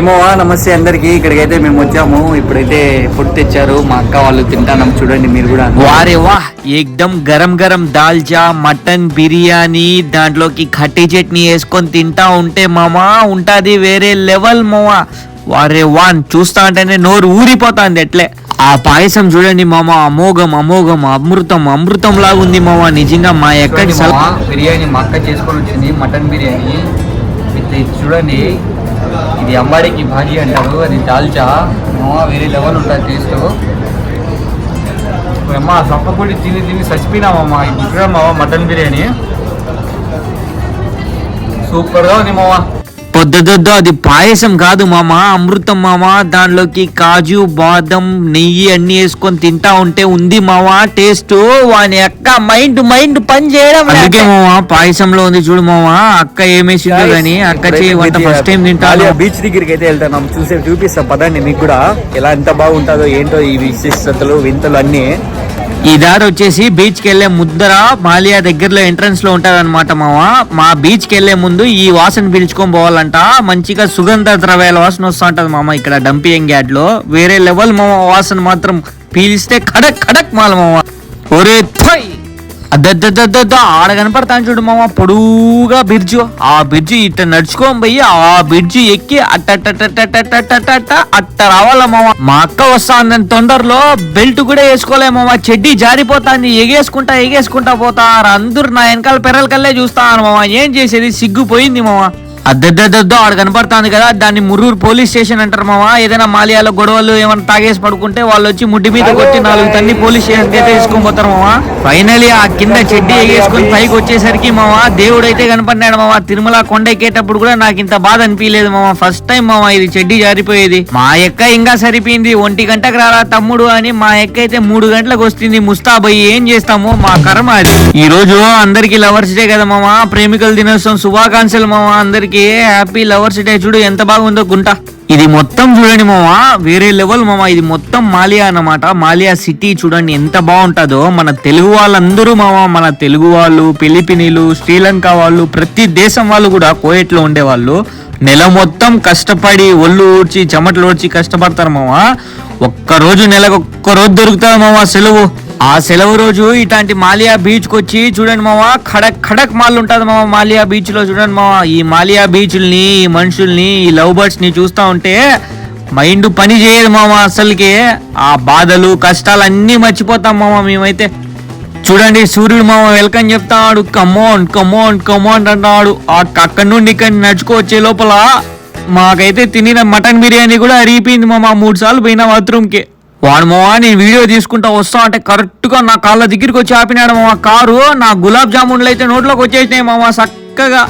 ఏమో నమస్తే అందరికి. ఇక్కడికైతే మేము వచ్చాము. ఇప్పుడైతే ఫుడ్ తెచ్చారు. మా అక్క వాళ్ళు తింటాం చూడండి మీరు కూడా వారే వాహ్ ఏకదం గరం గరం దాల్చా మటన్ బిర్యానీ దాంట్లోకి ఖట్టి చట్నీ వేసుకొని తింటా ఉంటే మామా ఉంటది వేరే లెవెల్ మామా. వారే వాన్ చూస్తా అంటేనే నోరు ఊరిపోతాంది ఎట్లే ఆ పాయసం చూడండి మామ అమోఘం అమోఘం అమృతం అమృతం లాగా ఉంది మామ. నిజంగా మా ఎక్కడి బిర్యానీ మా అక్క చేసుకొని వచ్చింది మటన్ బిర్యానీ. చూడండి. ఇది అంబాడికి భాజీ అంటారు అది దాల్చా. మామ వేరే లెవెల్ ఉంటుంది టేస్ట్ అమ్మ సొప్పపొడి తిని తిని చచ్చిపోయినామమ్మ ఇది చూడండి మటన్ బిర్యానీ? సూపర్గా ఉంది మావా. పొద్దుదొద్దు అది పాయసం కాదు మామ అమృతం మామ. దాంట్లోకి కాజు బాదం నెయ్యి అన్ని వేసుకొని తింటా ఉంటే ఉంది మామ టేస్ట్. వాని అక్క మైండ్ మైండ్ పని చేయడం అందుకే మామ పాయసంలో ఉంది చూడు మామ. అక్క ఏమేసిందో గాని అక్క చేయి వంట ఫస్ట్ టైం తింటాను. బీచ్ దగ్గరికి అయితే వెళ్తాం చూసే చూపిస్తాం. పదండి మీకు కూడా ఎలా ఎంత బాగుంటుందో ఏంటో ఈ విశిష్టతలు వింతలు అన్నీ. ఈ దారి వచ్చేసి బీచ్కి వెళ్ళే ముద్దర మాలియా దగ్గరలో ఎంట్రన్స్లో ఉంటది మామ. మా బీచ్కి వెళ్ళే ముందు ఈ వాసన పీల్చుకొని పోవాలంట. మంచిగా సుగంధ ద్రవ్యాల వాసన వస్తూ ఉంటది మామ ఇక్కడ డంపింగ్ యార్డ్లో. వేరే లెవెల్ మామ వాసన మాత్రం పీలిస్తే కడక్ కడక్ మాల మామ. ఒరే థై! అద్దద్దద్దద్ద ఆడ కనపడతాను చూడు మామ పొడుగా బ్రిడ్జ్ ఆ బ్రిడ్జ్ ఇట్ట నడుచుకోని పోయి ఆ బ్రిడ్జ్ ఎక్కి అట్ట అట్ట రావాల మామ. మా అక్క వస్తా తొందరలో బెల్ట్ కూడా వేసుకోలే మామ. చెడ్డీ జారిపోతాంది ఎగేసుకుంటా ఎగేసుకుంటా పోతా అందరు నా వెనకాల పెరల కల్లే చూస్తాను మామ. ఏం చేసేది? సిగ్గు పోయింది మామ. అద్దద్దద్దో ఆడ కనపడుతుంది కదా దాన్ని ముర్రూరు పోలీస్ స్టేషన్ అంటారు మామ ఏదైనా మాలియాలో గొడవలు ఏమైనా తాగేసి పడుకుంటే వాళ్ళు వచ్చి ముడ్డి మీద కొట్టి నాలుగు తన్ని పోలీస్ స్టేషన్ అయితే తీసుకొని పోతారు మామ ఫైనలీ ఆ కింద చెడ్డీ ఎగేసుకొని పైకి వచ్చేసరికి మామ దేవుడు అయితే కనపడినాడు మామ తిరుమల కొండ ఎక్కేటప్పుడు కూడా నాకు ఇంత బాధ అనిపించలేదు మామ ఫస్ట్ టైం మామ ఇది చెడ్డీ జారిపోయేది. మా ఎక్క ఇంకా సరిపోయింది. ఒంటి గంటకు రారా తమ్ముడు అని మా ఎక్క అయితే మూడు గంటలకు వస్తుంది. ముస్తాబయ్యి ఏం చేస్తాము? మా కర్మ అది. ఈ రోజు అందరికి లవర్స్ డే కదా మామ ప్రేమికుల దినోత్సవం శుభాకాంక్షలు మామ అందరికి. హ్యాపీ లవర్స్ డే చూడు ఎంత బాగుందో గుంట. ఇది మొత్తం చూడండి మామా వేరే లెవెల్ మామా ఇది మొత్తం మాలియా అన్నమాట. మాలియా సిటీ చూడండి ఎంత బాగుంటుందో. మన తెలుగు వాళ్ళందరూ మామా మన తెలుగు వాళ్ళు ఫిలిపినీలు శ్రీలంక వాళ్ళు ప్రతి దేశం వాళ్ళు కూడా కోయట్లో ఉండేవాళ్ళు. నెల మొత్తం కష్టపడి ఒళ్ళు ఊడ్చి చెమటలు ఊడ్చి కష్టపడతారు మామా ఒక్క రోజు నెలకు ఒక్క రోజు దొరుకుతుంది మామా సెలవు. ఆ సెలవు రోజు ఇట్లాంటి మాలియా బీచ్కి వచ్చి చూడండి మామ ఖడక్ ఖడక్ మాల్ ఉంటుంది మామ మాలియా బీచ్లో చూడండి మామ ఈ మాలియా బీచ్ల్ని ఈ మనుషుల్ని ఈ లవ్ బర్డ్స్ని చూస్తా ఉంటే మైండ్ పని చేయదు మామ అసలుకి. ఆ బాధలు కష్టాలు అన్నీ మర్చిపోతాం మామ మేమైతే. చూడండి సూర్యుడు మామ వెల్కమ్ చెప్తాడు. కమోన్ కమోన్ కమోన్ అంటాడు. ఆ అక్కడి నుండి ఇక్కడ నడుచుకోవచ్చే లోపల మాకైతే తినిన మటన్ బిర్యానీ కూడా అరిగిపోయింది మామ మూడు సార్లు పోయిన బాత్రూమ్కి. కి వాడు నేను వీడియో తీసుకుంటా వస్తా అంటే కరెక్ట్గా నా కాళ్ళ దగ్గరికి వచ్చి ఆపినాడు మామ కారు నా గులాబ్ జామున్లు అయితే నోట్లోకి వచ్చేసినాయి మామ చక్కగా.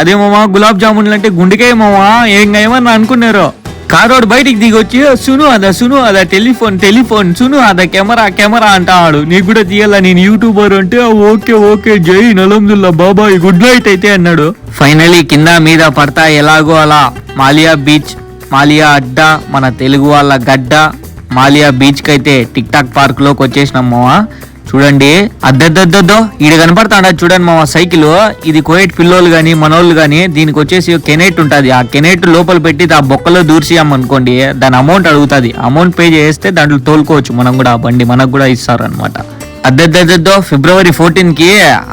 అదే మామ గులాబ్ జామున్లు అంటే గుండెకే మామ ఏం ఏమని అనుకున్నారు? కారోడు బయటికి దిగి వచ్చి సును అదా సును అదా టెలిఫోన్ టెలిఫోన్ సును అదా కెమెరా కెమెరా అంటాడు. నీకు కూడా తీయాలా నేను యూట్యూబర్ అంటే ఓకే ఓకే జై నలందుల్లా బాబాయ్ గుడ్ నైట్ అయితే అన్నాడు. ఫైనలీ కింద మీద పడతా ఎలాగో అలా. మాలియా బీచ్ మాలియా అడ్డా మన తెలుగు వాళ్ళ గడ్డ. మాలియా బీచ్ కైతే అయితే టిక్ టాక్ పార్క్లోకి వచ్చేసినాం మావా. చూడండి. అద్దద్దద్దద్దో ఈడ కనపడతాడా చూడండి మామ సైకిల్. ఇది కోయట్ పిల్లోలు గాని మనోళ్ళు గాని దీనికి వచ్చేసి కెనెట్ ఉంటుంది. ఆ కెనెట్ లోపల పెట్టి ఆ బొక్కలో దూర్చియామనుకోండి దాని అమౌంట్ అడుగుతుంది. అమౌంట్ పే చేస్తే దాంట్లో తోలుకోవచ్చు. మనం కూడా ఆ బండి మనకు కూడా ఇస్తారు అనమాట అద్దెద్దో ఫిబ్రవరి ఫోర్టీన్కి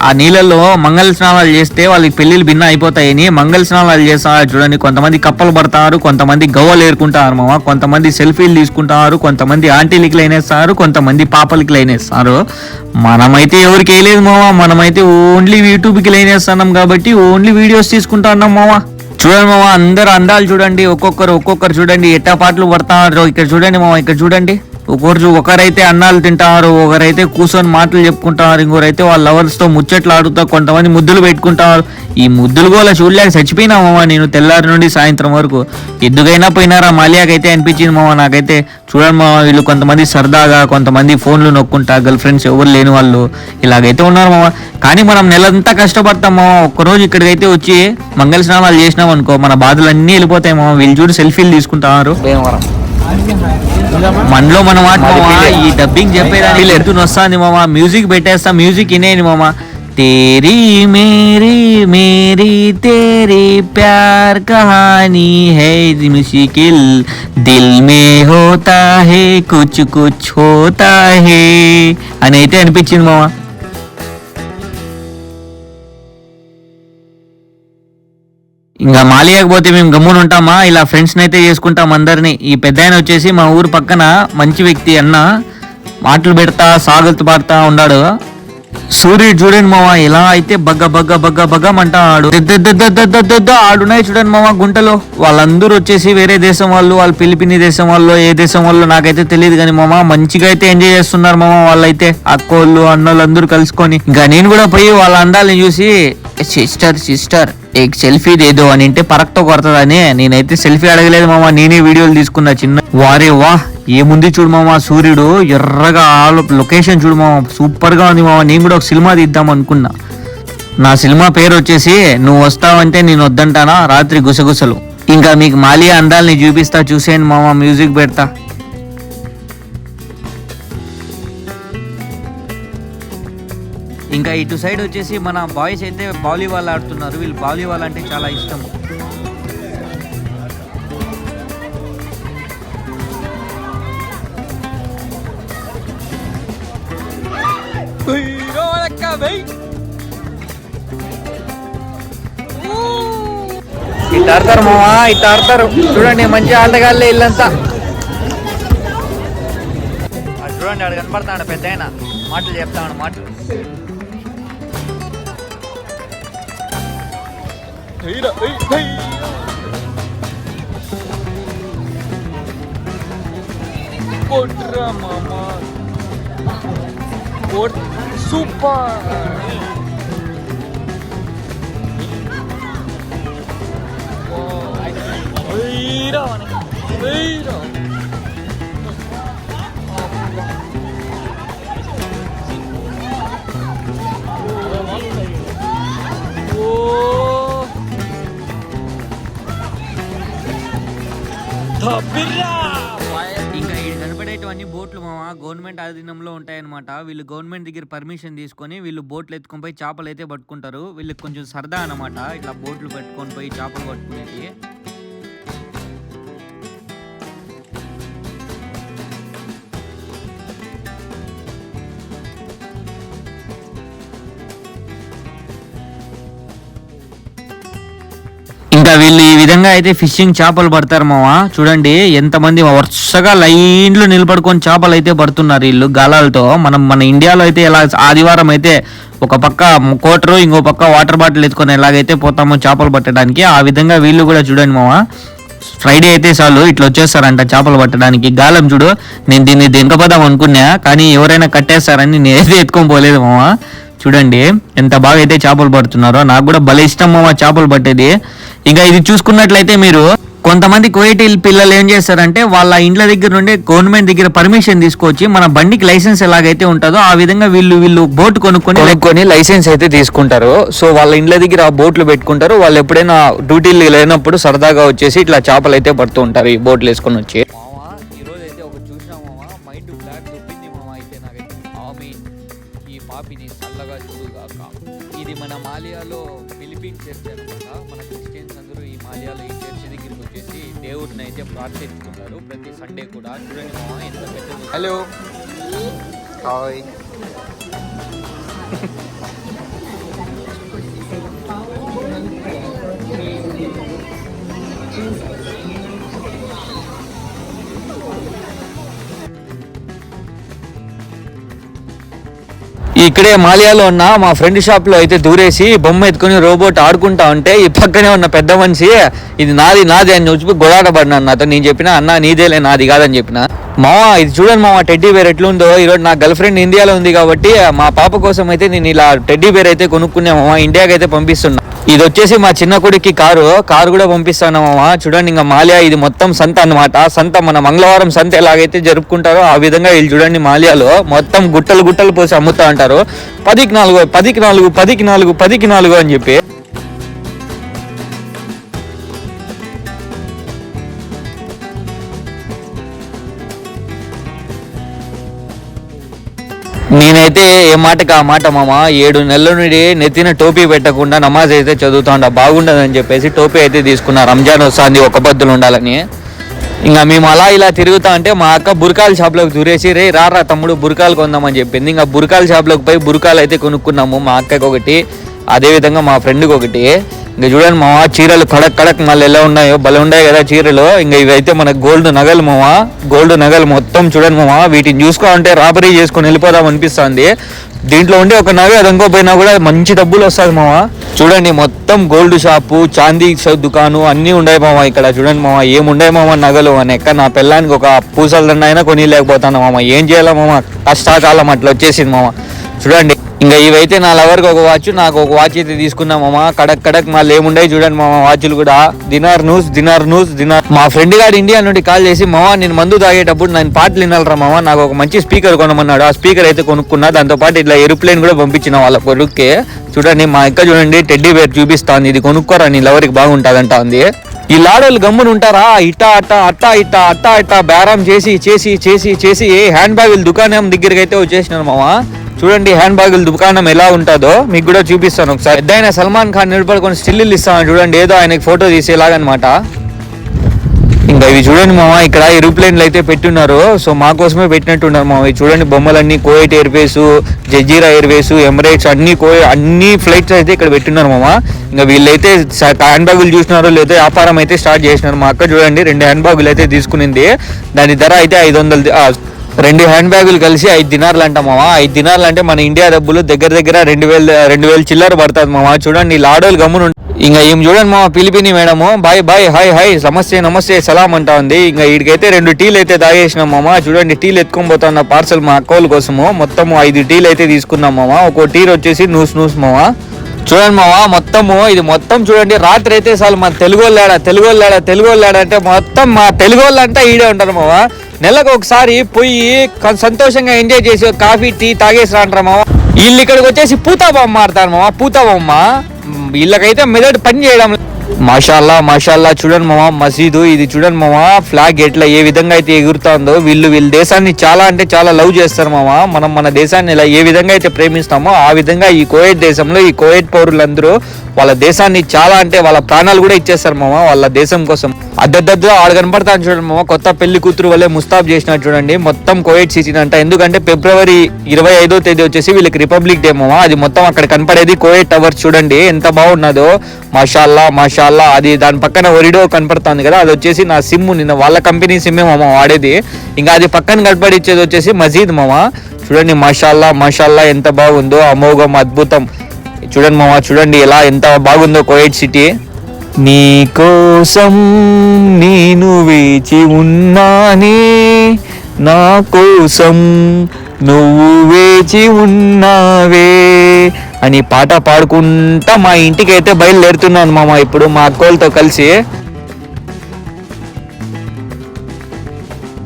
ఆ నీళ్ళలో మంగళ స్నానాలు చేస్తే వాళ్ళకి పెళ్ళిళ్ళు భిన్న అయిపోతాయని మంగళ స్నానాలు చేస్తారు చూడండి. కొంతమంది కప్పలు పడతారు కొంతమంది గవ్వలు ఏరుకుంటారు మామ. కొంతమంది సెల్ఫీలు తీసుకుంటారు కొంతమంది ఆంటీలకి లైనేస్తారు కొంతమంది పాపలకి లైనేస్తారు మనమైతే ఎవరికి వేయలేదు మామ. మనమైతే ఓన్లీ యూట్యూబ్కి లైనేస్తున్నాం కాబట్టి ఓన్లీ వీడియోస్ తీసుకుంటా ఉన్నాం మామ. చూడండి మామ అందరు అందాలు చూడండి. ఒక్కొక్కరు ఒక్కొక్కరు చూడండి. ఎట్టా పాటలు పడతారు ఇక్కడ చూడండి మామ ఇక్కడ చూడండి. ఒకరు ఒకరైతే అన్నాలు తింటారు ఒకరైతే కూర్చొని మాటలు చెప్పుకుంటారు ఇంకొకరైతే వాళ్ళ లవర్స్తో ముచ్చట్లు ఆడుతా కొంతమంది ముద్దులు పెట్టుకుంటారు. ఈ ముద్దులు కూడా చూడలేక చచ్చిపోయినా మామ నేను తెల్లారి నుండి సాయంత్రం వరకు. ఎందుకైనా పోయినారా? మాలియాకైతే అనిపించింది మామ నాకైతే. చూడండి మామ వీళ్ళు కొంతమంది సరదాగా కొంతమంది ఫోన్లు నొక్కుంటా గర్ల్ ఫ్రెండ్స్ ఎవరు లేని వాళ్ళు ఇలాగైతే ఉన్నారు మామ. కానీ మనం నెలంతా కష్టపడతాం మామ. ఒక్కరోజు ఇక్కడికైతే వచ్చి మంగళ స్నానాలు చేసినాం అనుకో మన బాధలు అన్నీ వెళ్ళిపోతాయి మామ. వీళ్ళు చూడు సెల్ఫీలు తీసుకుంటారు. భీమవరం. మనలో మనం మామా ఈ డబ్బింగ్ చెప్పేదానికి ఎత్తు నొస్తాంది మామా మ్యూజిక్ పెట్టేస్తా మ్యూజిక్ ఇనేయండి మామా तेरी మేరీ మేరీ तेरी ప్యార్ कहानी హై मुश्किल దిల్ में होता है कुछ कुछ होता హే అని అయితే అనిపించింది మామా. ఇంకా మాలియాకి పోతే మేము గమ్మున ఉంటామా? ఇలా ఫ్రెండ్స్ అయితే చేసుకుంటాం అందరినీ. ఈ పెద్ద వచ్చేసి మా ఊరు పక్కన మంచి వ్యక్తి అన్న మాటలు పెడతా సాగుతూ పాడుతా ఉన్నాడు సూర్యుడు చూడండి మామ ఎలా అయితే బగ్గ బగ్గ బగ్గ బగ్గమంటాడు ఆడున్నాయి చూడండి మామ గుంటలో. వాళ్ళందరూ వచ్చేసి వేరే దేశం వాళ్ళు వాళ్ళు పిలిపిని దేశం వాళ్ళు ఏ దేశం వాళ్ళు నాకైతే తెలియదు కానీ మామ మంచిగా అయితే ఎంజాయ్ చేస్తున్నారు మామ వాళ్ళైతే అక్కోళ్ళు అన్నోళ్ళు అందరూ కలుసుకొని. ఇంకా నేను కూడా పోయి వాళ్ళ అందాలని చూసి సిస్టర్ సిస్టర్ ఏక్ సెల్ఫీ దేదో అని అంటే పరక్తో కొడతదని నేనైతే సెల్ఫీ అడగలేదు మామ నేనే వీడియోలు తీసుకున్నా చిన్న. వారే వా ఏముంది చూడు మామ సూర్యుడు ఎర్రగా లొకేషన్ చూడు మామ సూపర్గా ఉంది మామ నేను కూడా ఒక సినిమా తీద్దాం అనుకున్నా. నా సినిమా పేరు వచ్చేసి నువ్వు వస్తావంటే నేను వద్దంటానా? రాత్రి గుసగుసలు. ఇంకా మీకు మాలియా అందాలని చూపిస్తా చూసేయండి మామ మ్యూజిక్ పెడతా. ఇంకా ఇటు సైడ్ వచ్చేసి మన బాయ్స్ అయితే వాలీబాల్ ఆడుతున్నారు. వీళ్ళు వాలీబాల్ అంటే చాలా ఇష్టం. ఇట్లా ఆడతారు మామా ఆడతారు చూడండి మంచి ఆటగాళ్ళే ఇల్లంతా చూడండి ఆడు కనపడతాడు పెద్ద ఆయన. మాటలు చెప్తాడు మాటలు. 데이라 에이 데이 Otra mamá. Por super. 으이러 으이러 ఇంకా ఈ కనపడేటివన్నీ బోట్లు మామ గవర్నమెంట్ ఆధీనంలో ఉంటాయన్నమాట. వీళ్ళు గవర్నమెంట్ దగ్గర పర్మిషన్ తీసుకొని వీళ్ళు బోట్లు ఎత్తుకొని పోయి చేపలు అయితే పట్టుకుంటారు. వీళ్ళకి కొంచెం సరదా అన్నమాట ఇట్లా బోట్లు పెట్టుకొని పోయి చేపలు పట్టుకునేది ఇంకా వీళ్ళు విధంగా అయితే ఫిషింగ్ చేపలు పడతారు మామ చూడండి ఎంతమంది వరుసగా లైన్లు నిలబడుకొని చేపలు అయితే పడుతున్నారు వీళ్ళు గాలాలతో. మనం మన ఇండియాలో అయితే ఎలా ఆదివారం అయితే ఒక పక్క కోటరు ఇంకో పక్క వాటర్ బాటిల్ ఎత్తుకొని ఎలాగైతే పోతామో చేపలు పట్టడానికి ఆ విధంగా వీళ్ళు కూడా చూడండి మామ ఫ్రైడే అయితే చాలు ఇట్లా వచ్చేస్తారంట చేపలు పట్టడానికి. గాలం చూడు నేను దీన్ని దింకపోదాం అనుకున్నా కానీ ఎవరైనా కట్టేస్తారని నేనైతే ఎత్తుకొని పోలేదు మామ చూడండి ఎంత బాగా అయితే చేపలు పడుతున్నారో నాకు కూడా భలే ఇష్టం మా చేపలు పట్టేది. ఇంకా ఇది చూసుకున్నట్లయితే మీరు కొంతమంది కోయిటీ పిల్లలు ఏం చేస్తారంటే వాళ్ళ ఇండ్ల దగ్గర నుండి గవర్నమెంట్ దగ్గర పర్మిషన్ తీసుకొచ్చి మన బండికి లైసెన్స్ ఎలాగైతే ఉంటుందో ఆ విధంగా వీళ్ళు వీళ్ళు బోట్ కొనుక్కొని కొనుక్కొని లైసెన్స్ అయితే తీసుకుంటారు. సో వాళ్ళ ఇండ్ల దగ్గర ఆ బోట్లు పెట్టుకుంటారు. వాళ్ళు ఎప్పుడైనా డ్యూటీలు లేనప్పుడు సరదాగా వచ్చేసి ఇట్లా చేపలు అయితే పడుతూ ఉంటారు ఈ బోట్లు వేసుకొని వచ్చి. Bye. ఇక్కడే మాలియాలో ఉన్న మా ఫ్రెండ్ షాప్లో అయితే దూరేసి బొమ్మ ఎత్తుకొని రోబోట్ ఆడుకుంటా ఉంటే ఈ పక్కనే ఉన్న పెద్ద మనిషి ఇది నాది నాది అని చెప్పి గొడాట పడినాను నాతో నేను చెప్పిన అన్న నీదేలే నాది కాదని చెప్పిన మావా ఇది చూడండి మామ టెడ్డీ బేర్ ఎట్లుందో. ఈరోజు నా గర్ల్ ఫ్రెండ్ ఇండియాలో ఉంది కాబట్టి మా పాప కోసం అయితే నేను ఇలా టెడ్డీ బేర్ అయితే కొనుక్కునే మామ ఇండియాకి అయితే పంపిస్తున్నా. ఇది వచ్చేసి మా చిన్న కొడుక్కి కారు కారు కూడా పంపిస్తాను మామ చూడండి ఇంకా మాలియా ఇది మొత్తం సంత అన్నమాట. సంత మన మంగళవారం సంత ఎలాగైతే జరుపుకుంటారో ఆ విధంగా వీళ్ళు చూడండి మాలియాలో మొత్తం గుట్టలు గుట్టలు పోసి అమ్ముతా అంటారు పదికి నాలుగు పదికి నాలుగు పదికి నాలుగు పదికి నాలుగు అని చెప్పి. నేనైతే ఏ మాటకి ఆ మాట మామ? ఏడు నెలల నుండి నెత్తిన టోపీ పెట్టకుండా నమాజ్ అయితే చదువుతాండ బాగుండదని చెప్పేసి టోపీ అయితే తీసుకున్నా. రంజాన్ వస్తుంది ఒక బద్దులు ఉండాలని. ఇంకా మేము అలా ఇలా తిరుగుతా అంటే మా అక్క బురకాల షాప్లోకి దూరేసి రే రారా తమ్ముడు బురకాలు కొందామని చెప్పింది. ఇంకా బురకాల షాప్లోకి పోయి బురకాలు అయితే కొనుక్కున్నాము మా అక్కకి ఒకటి అదేవిధంగా మా ఫ్రెండ్కి ఒకటి. ఇంకా చూడండి మామ చీరలు కడక్ కడక్ మళ్ళీ ఎలా ఉన్నాయో భలే ఉన్నాయి కదా చీరలు. ఇంకా ఇవైతే మన గోల్డ్ నగలు మామ గోల్డ్ నగలు మొత్తం చూడండి మామ వీటిని చూసుకోవాలంటే రాబరీ చేసుకొని వెళ్ళిపోదాం అనిపిస్తుంది. దీంట్లో ఉండే ఒక నగ అదనుకోపోయినా కూడా మంచి డబ్బులు వస్తుంది మామ చూడండి మొత్తం గోల్డ్ షాపు చాందీ షా- దుకాణం అన్నీ ఉన్నాయి మామ ఇక్కడ. చూడండి మామ ఏముండే మామ నగలు అని. ఎక్క నా పిల్లానికి ఒక పూసల దండ అయినా కొని లేకపోతాను మామ ఏం చేయాలా మామ కష్టాకాలం అట్లా వచ్చేసింది మామ చూడండి. ఇంకా ఇవైతే నా లవర్కి ఒక వాచ్ నాకు ఒక వాచ్ అయితే తీసుకున్నాం మామ. కడక్ కడక్ మళ్ళీ ఏముండే చూడండి మామ వాచ్లు కూడా. Dinar news dinar news dinar. మా ఫ్రెండ్ గారు ఇండియా నుండి కాల్ చేసి మామ నేను మందు తాగేటప్పుడు నేను పాటలు వినాలరా మామ నాకు ఒక మంచి స్పీకర్ కొనమన్నాడు. ఆ స్పీకర్ అయితే కొనుక్కున్నా దాంతో పాటు ఇట్లా ఏరోప్లేన్ కూడా పంపించిన వాళ్ళ కొడుక్కి. చూడండి మా అక్క చూడండి టెడ్డీ బేర్ చూపిస్తాంది ఇది కొనుక్కోరా నీ లవర్కి బాగుంటుందంట అంది ఈ లాడోళ్ళు గమ్మున ఉంటారా? ఇట్టా అట్ట అట్టా ఇట్ట అట్టా ఇట్టా బేరం చేసి చేసి చేసి చేసి హ్యాండ్ బ్యాగుల దుకాణం దగ్గరికి అయితే వచ్చేసినారు మామ. చూడండి హ్యాండ్ బ్యాగుల దుకాణం ఎలా ఉంటుందో మీకు కూడా చూపిస్తాను ఒకసారి. పెద్ద సల్మాన్ ఖాన్ నిలబడుకొని స్టిల్ ఇస్తాను చూడండి ఏదో ఆయనకి ఫోటో తీసేలాగనమాట. ఇంకా ఇవి చూడండి మామ ఇక్కడ ఏరోప్లేన్లు అయితే పెట్టున్నారు. సో మా కోసమే పెట్టినట్టున్నారు మామ. ఇవి చూడండి బొమ్మలన్నీ Kuwait Airways Jazeera Airways Emirates అన్ని కో అన్ని ఫ్లైట్స్ అయితే ఇక్కడ పెట్టున్నారు మామ. ఇంకా వీళ్ళైతే హ్యాండ్ బ్యాగులు చూసినారో లేదా వ్యాపారం అయితే స్టార్ట్ చేసినారు. మా అక్క చూడండి రెండు హ్యాండ్ బ్యాగులు అయితే తీసుకునింది. దాని ధర అయితే ఐదు వందలు రెండు హ్యాండ్ బ్యాగులు కలిసి ఐదు దినార్లు అంట మామ ఐదు దినార్లు అంటే మన ఇండియా డబ్బులు దగ్గర దగ్గర రెండు వేలు రెండు వేలు చిల్లర పడుతుంది మామ చూడండి లాడోలు గమ్మును ఇంకా ఏం చూడండి మామ పిలిపిని madam. Bye bye hi hi నమస్తే నమస్తే సలాం అంటా ఉంది. ఇంకా వీడికైతే రెండు టీలు అయితే తాగేసినాం మామ చూడండి టీలు ఎత్తుకొని పోతున్న పార్సల్ మా అక్కోల కోసము. మొత్తం ఐదు టీలు అయితే తీసుకున్నాం మామ ఒక్కో టీ వచ్చేసి నూస్ నూస్ మామ చూడండి మావా మొత్తము ఇది మొత్తం చూడండి రాత్రి అయితే చాలు మన తెలుగు వాళ్ళాడ తెలుగు వాళ్ళాడ తెలుగు వాళ్ళాడ అంటే మొత్తం మా తెలుగు వాళ్ళంతా ఈడే ఉంటారు మామ నెలకు ఒకసారి పోయి సంతోషంగా ఎంజాయ్ చేసి కాఫీ టీ తాగేసి రాంటారు మామ వీళ్ళు ఇక్కడికి వచ్చేసి పూతాబొమ్మ ఆడతారు మామ పూతాబొమ్మ. వీళ్ళకైతే మెదడు పని చేయడం. మషాల్లా మషాల్లా చూడండి మామ మసీదు ఇది చూడండి మామ ఫ్లాగ్ ఎట్లా ఏ విధంగా అయితే ఎగురుతుందో వీళ్ళు వీళ్ళ దేశాన్ని చాలా అంటే చాలా లవ్ చేస్తారు మామ. మనం మన దేశాన్ని ఇలా ఏ విధంగా అయితే ప్రేమిస్తామో ఆ విధంగా ఈ కోయట్ దేశంలో ఈ కోయట్ పౌరులందరూ వాళ్ళ దేశాన్ని చాలా అంటే వాళ్ళ ప్రాణాలు కూడా ఇచ్చేస్తారు మామ వాళ్ళ దేశం కోసం. అద్దద్దద్దు ఆడ కనపడతాను చూడండి మామ కొత్త పెళ్ళి కూతురు వల్లే ముస్తాబ్ చేసినట్టు చూడండి మొత్తం కోయట్ సీజన్ అంట. ఎందుకంటే ఫిబ్రవరి ఇరవై ఐదో తేదీ వచ్చేసి వీళ్ళకి రిపబ్లిక్ డే మామ అది మొత్తం అక్కడ కనపడేది కోయట్ టవర్స్ చూడండి ఎంత బాగున్నదో మషాల్లా మషాల్లా అది దాని పక్కన ఒరిడో కనపడుతుంది కదా అది వచ్చేసి నా సిమ్ నిన్న వాళ్ళ కంపెనీ సిమ్మే మామ వాడేది. ఇంకా అది పక్కన కనపడిచ్చేది వచ్చేసి మజీద్ మామ. చూడండి మషాల్లా మషాల్లా ఎంత బాగుందో అమోఘం అద్భుతం. చూడండి మామ చూడండి ఎలా ఎంత బాగుందో కోయిట్ సిటీ. నీ కోసం నేను వేచి ఉన్నానే నా కోసం నువ్వు వేచి ఉన్నావే. అని పాట పాడుకుంటా మా ఇంటికి అయితే బయలుదేరుతున్నాను మామ ఇప్పుడు మా అక్కోళ్ళతో కలిసి.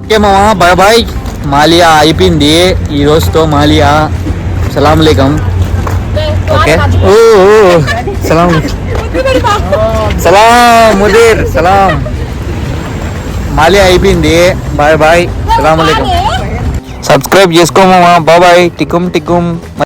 ఓకే మామ బాయ్ బాయ్. మాలియా అయిపోయింది. ఈ రోజుతో మాలియా సలాం లేకం ఓకే. ఓ ఓ, సలాం. సలాం ముదీర్ సలాం. మాలియా అయిపోయింది. బాయ్ బాయ్ సలాం అలైకుం. సబ్స్క్రైబ్ చేసుకోమా బాబాయ్ టికుమ్ టికుమ్